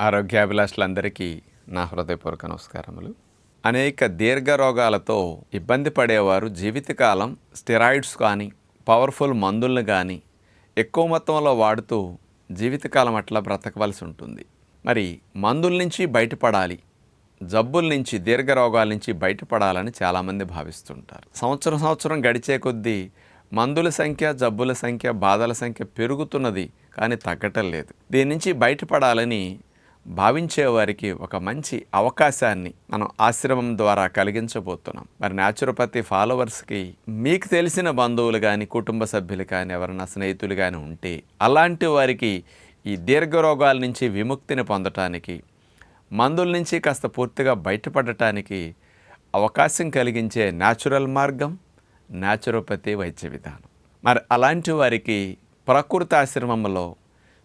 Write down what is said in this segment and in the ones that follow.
ఆరోగ్యాభిలాషులందరికీ నా హృదయపూర్వక నమస్కారములు. అనేక దీర్ఘ రోగాలతో ఇబ్బంది పడేవారు జీవితకాలం స్టెరాయిడ్స్ కానీ పవర్ఫుల్ మందులను కానీ ఎక్కువ మొత్తంలో వాడుతూ జీవితకాలం అట్లా బ్రతకవలసి ఉంటుంది. మరి మందుల నుంచి బయటపడాలి జబ్బుల నుంచి దీర్ఘ రోగాల నుంచి బయటపడాలని చాలామంది భావిస్తుంటారు. సంవత్సరం సంవత్సరం గడిచే కొద్దీ మందుల సంఖ్య జబ్బుల సంఖ్య బాధల సంఖ్య పెరుగుతున్నది కానీ తగ్గటం లేదు. దీని నుంచి బయటపడాలని భావించే వారికి ఒక మంచి అవకాశాన్ని మనం ఆశ్రమం ద్వారా కలిగించబోతున్నాం. మరి న్యాచురోపతి ఫాలోవర్స్కి మీకు తెలిసిన బంధువులు కానీ కుటుంబ సభ్యులు కానీ ఎవరైనా స్నేహితులు కానీ ఉంటే అలాంటి వారికి ఈ దీర్ఘ రోగాల నుంచి విముక్తిని పొందటానికి మందుల నుంచి కాస్త పూర్తిగా బయటపడటానికి అవకాశం కలిగించే న్యాచురల్ మార్గం న్యాచురోపతి వైద్య విధానం. మరి అలాంటి వారికి ప్రకృతి ఆశ్రమంలో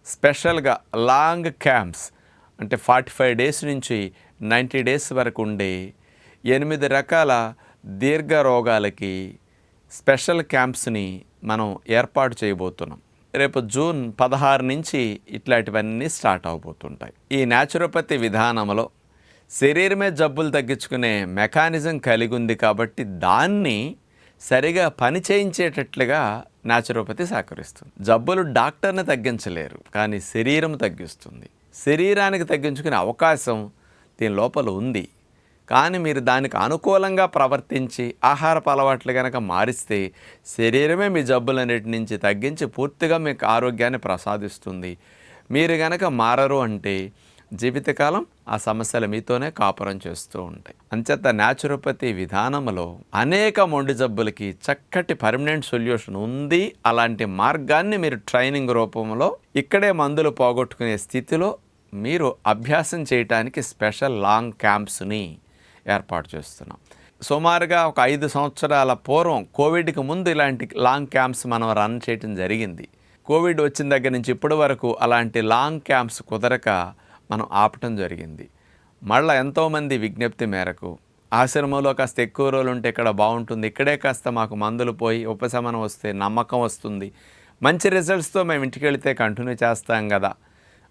స్పెషల్గా లాంగ్ క్యాంప్స్ అంటే ఫార్టీ ఫైవ్ డేస్ నుంచి నైంటీ డేస్ వరకు ఉండే ఎనిమిది రకాల దీర్ఘ రోగాలకి స్పెషల్ క్యాంప్స్ని మనం ఏర్పాటు చేయబోతున్నాం. రేపు జూన్ పదహారు నుంచి ఇట్లాంటివన్నీ స్టార్ట్ అవబోతుంటాయి. ఈ న్యాచురోపతి విధానంలో శరీరమే జబ్బులు తగ్గించుకునే మెకానిజం కలిగి ఉంది కాబట్టి దాన్ని సరిగా పని చేయించేటట్లుగా న్యాచురోపతి సహకరిస్తుంది. జబ్బులు డాక్టర్ని తగ్గించలేరు కానీ శరీరం తగ్గిస్తుంది. శరీరానికి తగ్గించుకునే అవకాశం దీని లోపల ఉంది. కానీ మీరు దానికి అనుకూలంగా ప్రవర్తించి ఆహారపు అలవాట్లు కనుక మారిస్తే శరీరమే మీ జబ్బులన్నిటి నుంచి తగ్గించి పూర్తిగా మీకు ఆరోగ్యాన్ని ప్రసాదిస్తుంది. మీరు గనక మారరు అంటే జీవితకాలం ఆ సమస్యలు మీతోనే కాపురం చేస్తూ ఉంటాయి. అంచేత న్యాచురోపతి విధానంలో అనేక మొండి జబ్బులకి చక్కటి పర్మనెంట్ సొల్యూషన్ ఉంది. అలాంటి మార్గాన్ని మీరు ట్రైనింగ్ రూపంలో ఇక్కడే మందులు పోగొట్టుకునే స్థితిలో మీరు అభ్యాసం చేయటానికి స్పెషల్ లాంగ్ క్యాంప్స్ని ఏర్పాటు చేస్తున్నాం. సుమారుగా ఒక ఐదు సంవత్సరాల పూర్వం కోవిడ్కి ముందు ఇలాంటి లాంగ్ క్యాంప్స్ మనం రన్ చేయడం జరిగింది. కోవిడ్ వచ్చిన దగ్గర నుంచి ఇప్పటి వరకు అలాంటి లాంగ్ క్యాంప్స్ కుదరక మనం ఆపటం జరిగింది. మళ్ళీ ఎంతోమంది విజ్ఞప్తి మేరకు ఆశ్రమంలో కాస్త ఎక్కువ రోజులు ఉంటే ఇక్కడ బాగుంటుంది ఇక్కడే కాస్త మాకు మందులు పోయి ఉపశమనం వస్తే నమ్మకం వస్తుంది. మంచి రిజల్ట్స్తో మేము ఇంటికి వెళితే కంటిన్యూ చేస్తాం కదా.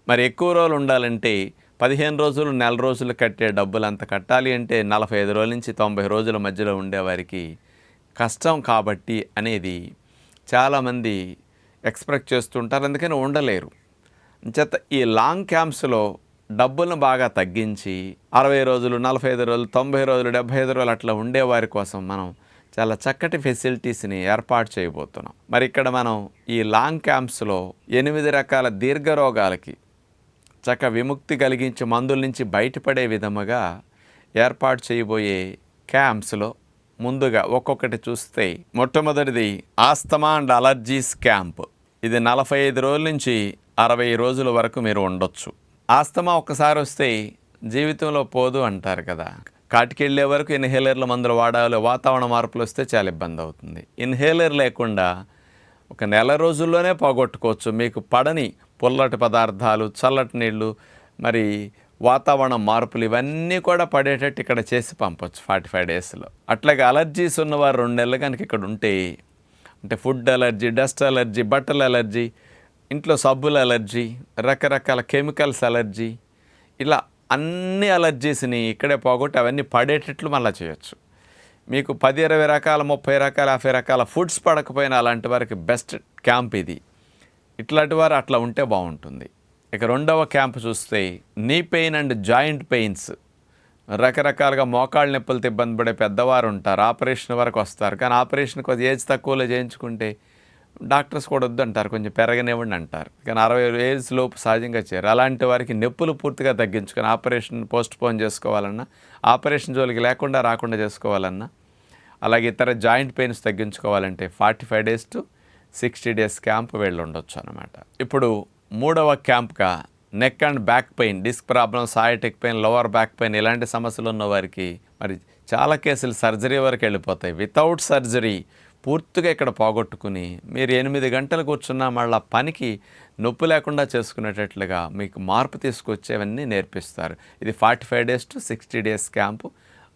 మరి ఎక్కువ రోజులు ఉండాలంటే పదిహేను రోజులు నెల రోజులు కట్టే డబ్బులు అంత కట్టాలి అంటే నలభై ఐదు రోజుల నుంచి తొంభై రోజుల మధ్యలో ఉండేవారికి కష్టం కాబట్టి అనేది చాలామంది ఎక్స్పెక్ట్ చేస్తుంటారు. అందుకని ఉండలేరు. చేత ఈ లాంగ్ క్యాంప్స్లో డబ్బులను బాగా తగ్గించి అరవై రోజులు నలభై ఐదు రోజులు తొంభై రోజులు డెబ్బై ఐదు రోజులు అట్లా ఉండేవారి కోసం మనం చాలా చక్కటి ఫెసిలిటీస్ని ఏర్పాటు చేయబోతున్నాం. మరి ఇక్కడ మనం ఈ లాంగ్ క్యాంప్స్లో ఎనిమిది రకాల దీర్ఘ రోగాలకి చక్క విముక్తి కలిగించి మందుల నుంచి బయటపడే విధముగా ఏర్పాటు చేయబోయే క్యాంప్స్లో ముందుగా ఒక్కొక్కటి చూస్తే మొట్టమొదటిది ఆస్తమా అండ్ అలర్జీస్ క్యాంప్. ఇది నలభై ఐదు రోజుల నుంచి అరవై రోజుల వరకు మీరు ఉండొచ్చు. ఆస్తమా ఒక్కసారి వస్తే జీవితంలో పోదు అంటారు కదా. కాటికెళ్ళే వరకు ఇన్హేలర్ల మందులు వాడాలి వాతావరణ మార్పులు వస్తే చాలా ఇబ్బంది అవుతుంది. ఇన్హేలర్ లేకుండా ఒక నెల రోజుల్లోనే పోగొట్టుకోవచ్చు. మీకు పడని పుల్లటి పదార్థాలు చల్లటి నీళ్ళు మరి వాతావరణ మార్పులు ఇవన్నీ కూడా పడేటట్టు ఇక్కడ చేసి పంపొచ్చు ఫార్టీ ఫైవ్ డేస్లో. అట్లాగే అలర్జీస్ ఉన్నవారు రెండు నెలలు కనుక ఇక్కడ ఉంటే అంటే ఫుడ్ అలర్జీ డస్ట్ అలర్జీ బట్టల అలర్జీ ఇంట్లో సబ్బుల అలర్జీ రకరకాల కెమికల్స్ అలర్జీ ఇలా అన్ని అలర్జీస్ని ఇక్కడే పోగొట్టి అవన్నీ పడేటట్లు మళ్ళీ చేయొచ్చు. మీకు పది ఇరవై రకాల ముప్పై రకాల యాభై రకాల ఫుడ్స్ పడకపోయినా అలాంటి వారికి బెస్ట్ క్యాంప్ ఇది. ఇట్లాంటి వారు అట్లా ఉంటే బాగుంటుంది. ఇక రెండవ క్యాంప్ చూస్తే knee pain and joint pains రకరకాలుగా మోకాళ్ళ నొప్పులతో ఇబ్బంది పడే పెద్దవారు ఉంటారు. ఆపరేషన్ వరకు వస్తారు. కానీ ఆపరేషన్ కొద్ది ఏజ్ తక్కువలో చేయించుకుంటే డాక్టర్స్ కూడా వద్దు అంటారు కొంచెం పెరగనివ్వండి అంటారు. కానీ అరవై ఏజ్ లోపు సహజంగా చేరు అలాంటి వారికి నొప్పులు పూర్తిగా తగ్గించుకొని ఆపరేషన్ పోస్ట్ పోన్ చేసుకోవాలన్నా ఆపరేషన్ జోలికి లేకుండా రాకుండా చేసుకోవాలన్నా అలాగే ఇతర joint pains తగ్గించుకోవాలంటే forty five days to sixty days camp వెళ్ళి ఉండొచ్చు అనమాట ఇప్పుడు మూడవ క్యాంప్గా neck and back pain disc problem sciatic pain lower back pain ఇలాంటి సమస్యలు ఉన్న వారికి మరి చాలా కేసులు సర్జరీ వరకు వెళ్ళిపోతాయి. వితౌట్ సర్జరీ పూర్తిగా ఇక్కడ పోగొట్టుకుని మీరు ఎనిమిది గంటలు కూర్చున్నా మళ్ళీ పనికి నొప్పి లేకుండా చేసుకునేటట్లుగా మీకు మార్పు తీసుకొచ్చేవన్నీ నేర్పిస్తారు. ఇది forty five days to sixty days camp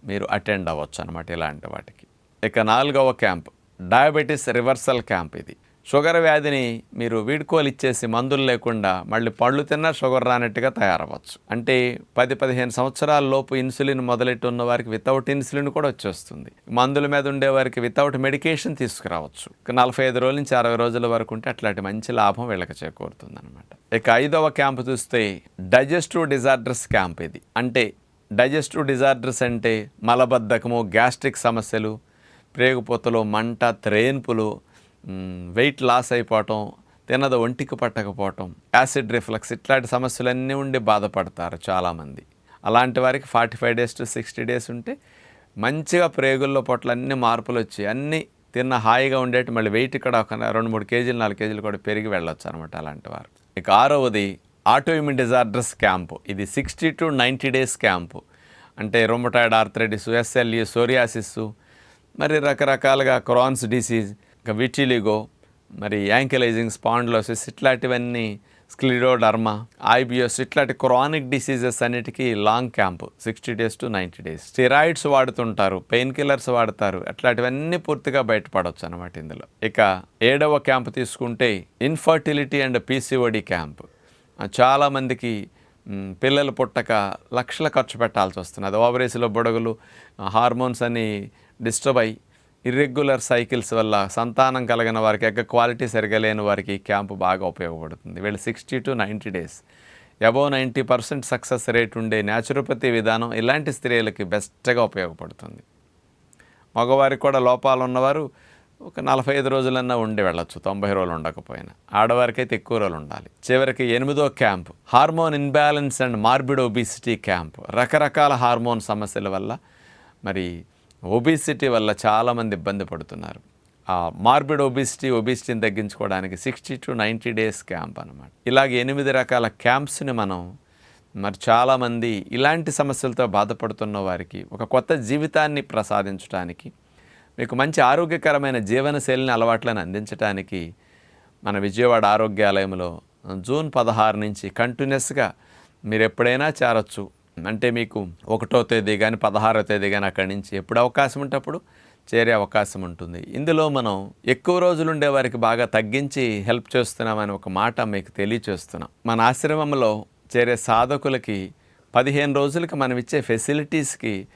మీరు అటెండ్ అవ్వచ్చు అనమాట ఇలాంటి వాటికి. ఇక నాలుగవ క్యాంప్ డయాబెటీస్ రివర్సల్ క్యాంప్ ఇది. షుగర్ వ్యాధిని మీరు వీడ్కోలు ఇచ్చేసి మందులు లేకుండా మళ్ళీ పళ్ళు తిన్నా షుగర్ రానట్టుగా తయారవ్వచ్చు. అంటే పది పదిహేను సంవత్సరాల లోపు ఇన్సులిన్ మొదలెట్టి ఉన్న వారికి వితౌట్ ఇన్సులిన్ కూడా వచ్చేస్తుంది. మందుల మీద ఉండే వారికి వితౌట్ మెడికేషన్ తీసుకురావచ్చు. నలభై ఐదు రోజుల నుంచి అరవై రోజుల వరకు ఉంటే అట్లాంటి మంచి లాభం వీళ్ళకి చేకూరుతుంది అనమాట ఇక ఐదవ క్యాంప్ చూస్తే డైజెస్టివ్ డిజార్డర్స్ క్యాంప్ ఇది. అంటే డైజెస్టివ్ డిజార్డర్స్ అంటే మలబద్ధకము గ్యాస్ట్రిక్ సమస్యలు ప్రేగుపోతలు మంట త్రేన్పులు వెయిట్ లాస్ అయిపోవటం తినద ఒంటికి పట్టకపోవటం యాసిడ్ రిఫ్లక్స్ ఇట్లాంటి సమస్యలన్నీ ఉండి బాధపడతారు చాలామంది. అలాంటి వారికి forty five days to sixty days ఉంటే మంచిగా ప్రేగుల్లో పొట్ల అన్ని మార్పులు వచ్చి అన్నీ తిన్న హాయిగా ఉండేటి మళ్ళీ వెయిట్ ఇక్కడ ఒక రెండు మూడు కేజీలు నాలుగు కేజీలు కూడా పెరిగి వెళ్ళొచ్చు అనమాట అలాంటి వారు. ఇక ఆరవది ఆటోఇమ్యూన్ డిజార్డర్స్ క్యాంపు ఇది sixty to ninety days camp అంటే రొమటాయిడ్ ఆర్థరైటిస్ ఎస్ఎల్ఈ సోరియాసిస్ మరి రకరకాలుగా క్రాన్స్ డిసీజ్ విటిలిగో మరి యాంకిలైజింగ్ స్పాండ్లోసిస్ ఇట్లాంటివన్నీ స్క్లిడోడర్మా ఐబిఎస్ ఇట్లాంటి క్రానిక్ డిసీజెస్ అన్నిటికీ long camp sixty days to ninety days steroids వాడుతుంటారు పెయిన్ కిల్లర్స్ వాడతారు అట్లాంటివన్నీ పూర్తిగా బయటపడవచ్చు అనమాట ఇందులో. ఇక ఏడవ క్యాంప్ తీసుకుంటే ఇన్ఫర్టిలిటీ అండ్ పీసీఓడి క్యాంప్ చాలామందికి పిల్లలు పుట్టక లక్షల ఖర్చు పెట్టాల్సి వస్తుంది అది ఓవరేసిలో బుడగలు హార్మోన్స్ అని డిస్టర్బ్ అయ్యి ఇర్రెగ్యులర్ సైకిల్స్ వల్ల సంతానం కలిగిన వారికి ఎక్క క్వాలిటీ సరిగా లేని వారికి ఈ క్యాంపు బాగా ఉపయోగపడుతుంది. వీళ్ళు sixty to ninety days above ninety percent success rate ఉండే న్యాచురోపతి విధానం ఇలాంటి స్త్రీలకి బెస్ట్గా ఉపయోగపడుతుంది. మగవారికి కూడా లోపాలు ఉన్నవారు ఒక నలభై ఐదు రోజులన్నా ఉండి వెళ్ళొచ్చు తొంభై రోజులు ఉండకపోయినా. ఆడవారికి అయితే ఎక్కువ రోజులు ఉండాలి. చివరికి ఎనిమిదో camp hormone imbalance and morbid obesity camp రకరకాల హార్మోన్ సమస్యల వల్ల మరి ఒబిసిటీ వల్ల చాలామంది ఇబ్బంది పడుతున్నారు. ఆ మార్బిడ్ ఒబిసిటీ ఒబిసిటీని తగ్గించుకోవడానికి sixty to ninety days camp అనమాట ఇలాగ ఎనిమిది రకాల క్యాంప్స్ని మనం మరి చాలామంది ఇలాంటి సమస్యలతో బాధపడుతున్న వారికి ఒక కొత్త జీవితాన్ని ప్రసాదించడానికి మీకు మంచి ఆరోగ్యకరమైన జీవనశైలిని అలవాట్లను అందించడానికి మన విజయవాడ ఆరోగ్యాలయంలో జూన్ పదహారు నుంచి కంటిన్యూస్గా మీరు ఎప్పుడైనా చేరొచ్చు. అంటే మీకు ఒకటో తేదీ కానీ పదహారో తేదీ కానీ అక్కడి నుంచి ఎప్పుడు అవకాశం ఉంటే అప్పుడు చేరే అవకాశం ఉంటుంది. ఇందులో మనం ఎక్కువ రోజులు ఉండే వారికి బాగా తగ్గించి హెల్ప్ చేస్తున్నామని ఒక మాట మీకు తెలియచేస్తున్నాం. మన ఆశ్రమంలో చేరే సాధకులకి పదిహేను రోజులకి మనం ఇచ్చే ఫెసిలిటీస్కి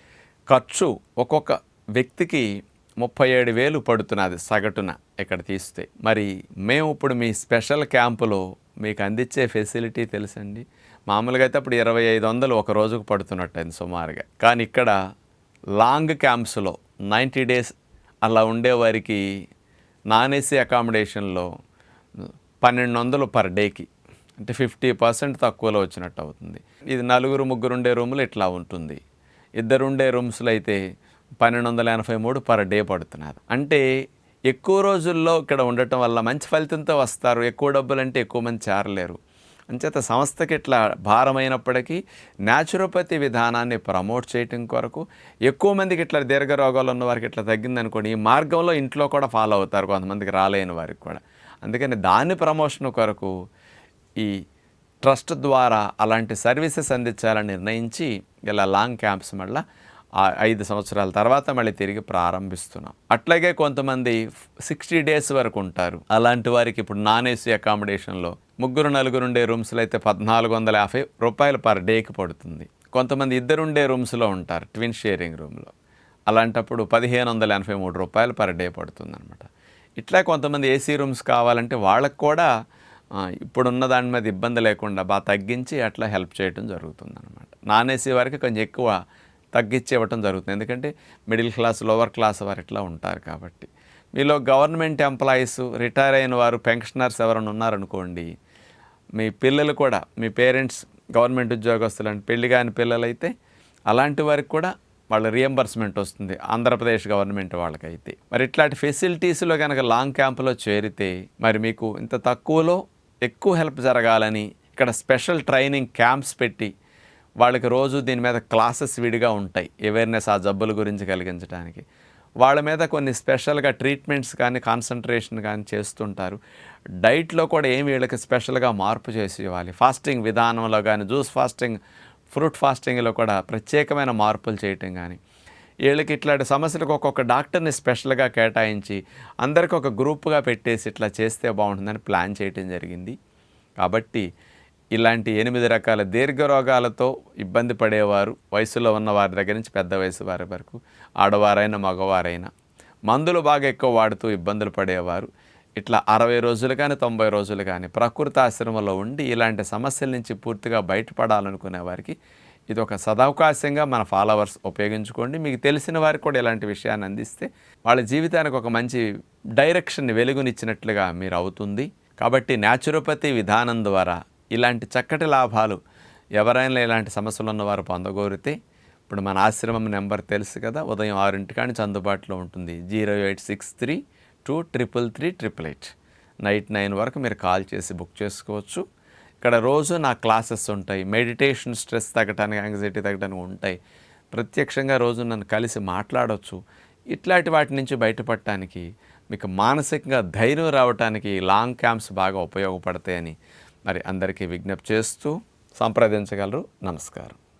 ఖర్చు ఒక్కొక్క వ్యక్తికి ముప్పై ఏడు వేలు పడుతున్నది సగటున ఇక్కడ తీస్తే. మరి మేము ఇప్పుడు మీ స్పెషల్ క్యాంపులో మీకు అందించే ఫెసిలిటీ తెలుసండి? మామూలుగా అయితే అప్పుడు ఇరవై ఐదు వందలు ఒక రోజుకు పడుతున్నట్టయింది సుమారుగా. కానీ ఇక్కడ లాంగ్ క్యాంప్స్లో నైంటీ డేస్ అలా ఉండేవారికి నాన్ ఏసీ అకామిడేషన్లో పన్నెండు వందలు పర్ డేకి అంటే ఫిఫ్టీ పర్సెంట్ తక్కువలో వచ్చినట్టు అవుతుంది. ఇది నలుగురు ముగ్గురు ఉండే రూములు ఇట్లా ఉంటుంది. ఇద్దరు ఉండే రూమ్స్లో అయితే పన్నెండు వందల ఎనభై మూడు పర్ డే పడుతున్నారు. అంటే ఎక్కువ రోజుల్లో ఇక్కడ ఉండటం వల్ల మంచి ఫలితంతో వస్తారు. ఎక్కువ డబ్బులు అంటే ఎక్కువ మంది చేరలేరు. అంచేత సంస్థకి ఇట్లా భారమైనప్పటికీ న్యాచురోపతి విధానాన్ని ప్రమోట్ చేయటం కొరకు ఎక్కువ మందికి ఇట్లా దీర్ఘ రోగాలు ఉన్న వారికి ఇట్లా తగ్గిందనుకోండి ఈ మార్గంలో ఇంట్లో కూడా ఫాలో అవుతారు కొంతమందికి రాలేని వారికి కూడా. అందుకని దాని ప్రమోషన్ కొరకు ఈ ట్రస్ట్ ద్వారా అలాంటి సర్వీసెస్ అందించాలని నిర్ణయించి ఇలా లాంగ్ క్యాంప్స్ మళ్ళీ ఆ ఐదు సంవత్సరాల తర్వాత మళ్ళీ తిరిగి ప్రారంభిస్తున్నాం. అట్లాగే కొంతమంది సిక్స్టీ డేస్ వరకు ఉంటారు. అలాంటి వారికి ఇప్పుడు నాన్ ఏసీ అకామిడేషన్లో ముగ్గురు నలుగురు ఉండే రూమ్స్లో అయితే పద్నాలుగు వందల యాభై రూపాయలు పర్ డేకి పడుతుంది. కొంతమంది ఇద్దరు ఉండే రూమ్స్లో ఉంటారు ట్విన్ షేరింగ్ రూమ్లో. అలాంటప్పుడు పదిహేను వందల ఎనభై మూడు రూపాయలు పర్ డే పడుతుంది అనమాట ఇట్లా కొంతమంది ఏసీ రూమ్స్ కావాలంటే వాళ్ళకు కూడా ఇప్పుడున్న దాని మీద ఇబ్బంది లేకుండా బాగా తగ్గించి అట్లా హెల్ప్ చేయడం జరుగుతుంది అనమాట నాన్ ఏసీ వారికి కొంచెం ఎక్కువ తగ్గించి ఇవ్వటం జరుగుతుంది. ఎందుకంటే మిడిల్ క్లాస్ లోవర్ క్లాస్ వారు ఇట్లా ఉంటారు కాబట్టి. మీలో గవర్నమెంట్ ఎంప్లాయీస్ రిటైర్ అయిన వారు పెన్షనర్స్ ఎవరైనా ఉన్నారనుకోండి మీ పిల్లలు కూడా మీ పేరెంట్స్ గవర్నమెంట్ ఉద్యోగస్తులు అంటే పెళ్ళి కాని పిల్లలైతే అలాంటి వారికి కూడా వాళ్ళ రియంబర్స్మెంట్ వస్తుంది ఆంధ్రప్రదేశ్ గవర్నమెంట్ వాళ్ళకైతే. మరి ఇట్లాంటి ఫెసిలిటీస్లో కనుక లాంగ్ క్యాంపులో చేరితే మరి మీకు ఇంత తక్కువలో ఎక్కువ హెల్ప్ జరగాలని ఇక్కడ స్పెషల్ ట్రైనింగ్ క్యాంప్స్ పెట్టి వాళ్ళకి రోజు దీని మీద క్లాసెస్ విడిగా ఉంటాయి అవేర్నెస్ ఆ జబ్బుల గురించి కలిగించడానికి వాళ్ళ మీద కొన్ని స్పెషల్గా ట్రీట్మెంట్స్ కానీ కాన్సన్ట్రేషన్ కానీ చేస్తుంటారు. డైట్లో కూడా ఏమి వీళ్ళకి స్పెషల్గా మార్పు చేసి ఇవ్వాలి? ఫాస్టింగ్ విధానంలో కానీ జ్యూస్ ఫాస్టింగ్ ఫ్రూట్ ఫాస్టింగ్లో కూడా ప్రత్యేకమైన మార్పులు చేయటం కానీ వీళ్ళకి ఇట్లాంటి సమస్యలకు ఒక్కొక్క డాక్టర్ని స్పెషల్గా కేటాయించి అందరికి ఒక గ్రూప్గా పెట్టేసి ఇట్లా చేస్తే బాగుంటుందని ప్లాన్ చేయటం జరిగింది. కాబట్టి ఇలాంటి ఎనిమిది రకాల దీర్ఘ రోగాలతో ఇబ్బంది పడేవారు వయసులో ఉన్న వారి దగ్గర నుంచి పెద్ద వయసు వారి వరకు ఆడవారైనా మగవారైనా. మందులు బాగా ఎక్కువ వాడుతూ ఇబ్బందులు పడేవారు. ఇట్లా అరవై రోజులు కానీ తొంభై రోజులు కానీ ప్రకృతి ఆశ్రమంలో ఉండి ఇలాంటి సమస్యల నుంచి పూర్తిగా బయటపడాలనుకునే వారికి ఇది ఒక సదవకాశంగా మన ఫాలోవర్స్ ఉపయోగించుకోండి. మీకు తెలిసిన వారికి కూడా ఇలాంటి విషయాన్ని అందిస్తే వాళ్ళ జీవితానికి ఒక మంచి డైరెక్షన్ వెలుగునిచ్చినట్లుగా మీరు అవుతుంది. కాబట్టి న్యాచురోపతి విధానం ద్వారా ఇలాంటి చక్కటి లాభాలు ఎవరైనా ఇలాంటి సమస్యలు ఉన్నవారు పొందగోరితే ఇప్పుడు మన ఆశ్రమం నెంబర్ తెలుసు కదా ఉదయం ఆరింటి కానీ అందుబాటులో ఉంటుంది. Zero eight six three two triple three triple eight. Night nine వరకు మీరు కాల్ చేసి బుక్ చేసుకోవచ్చు. ఇక్కడ రోజు నా క్లాసెస్ ఉంటాయి. మెడిటేషన్ స్ట్రెస్ తగ్గడానికి యాంగ్జైటీ తగ్గడానికి ఉంటాయి. ప్రత్యక్షంగా రోజు నన్ను కలిసి మాట్లాడవచ్చు ఇట్లాంటి వాటి నుంచి బయటపడటానికి మీకు మానసికంగా ధైర్యం రావడానికి లాంగ్ క్యాంప్స్ బాగా ఉపయోగపడతాయని మరి అందరికీ విజ్ఞప్తి చేస్తూ సంప్రదించగలరు. నమస్కారం.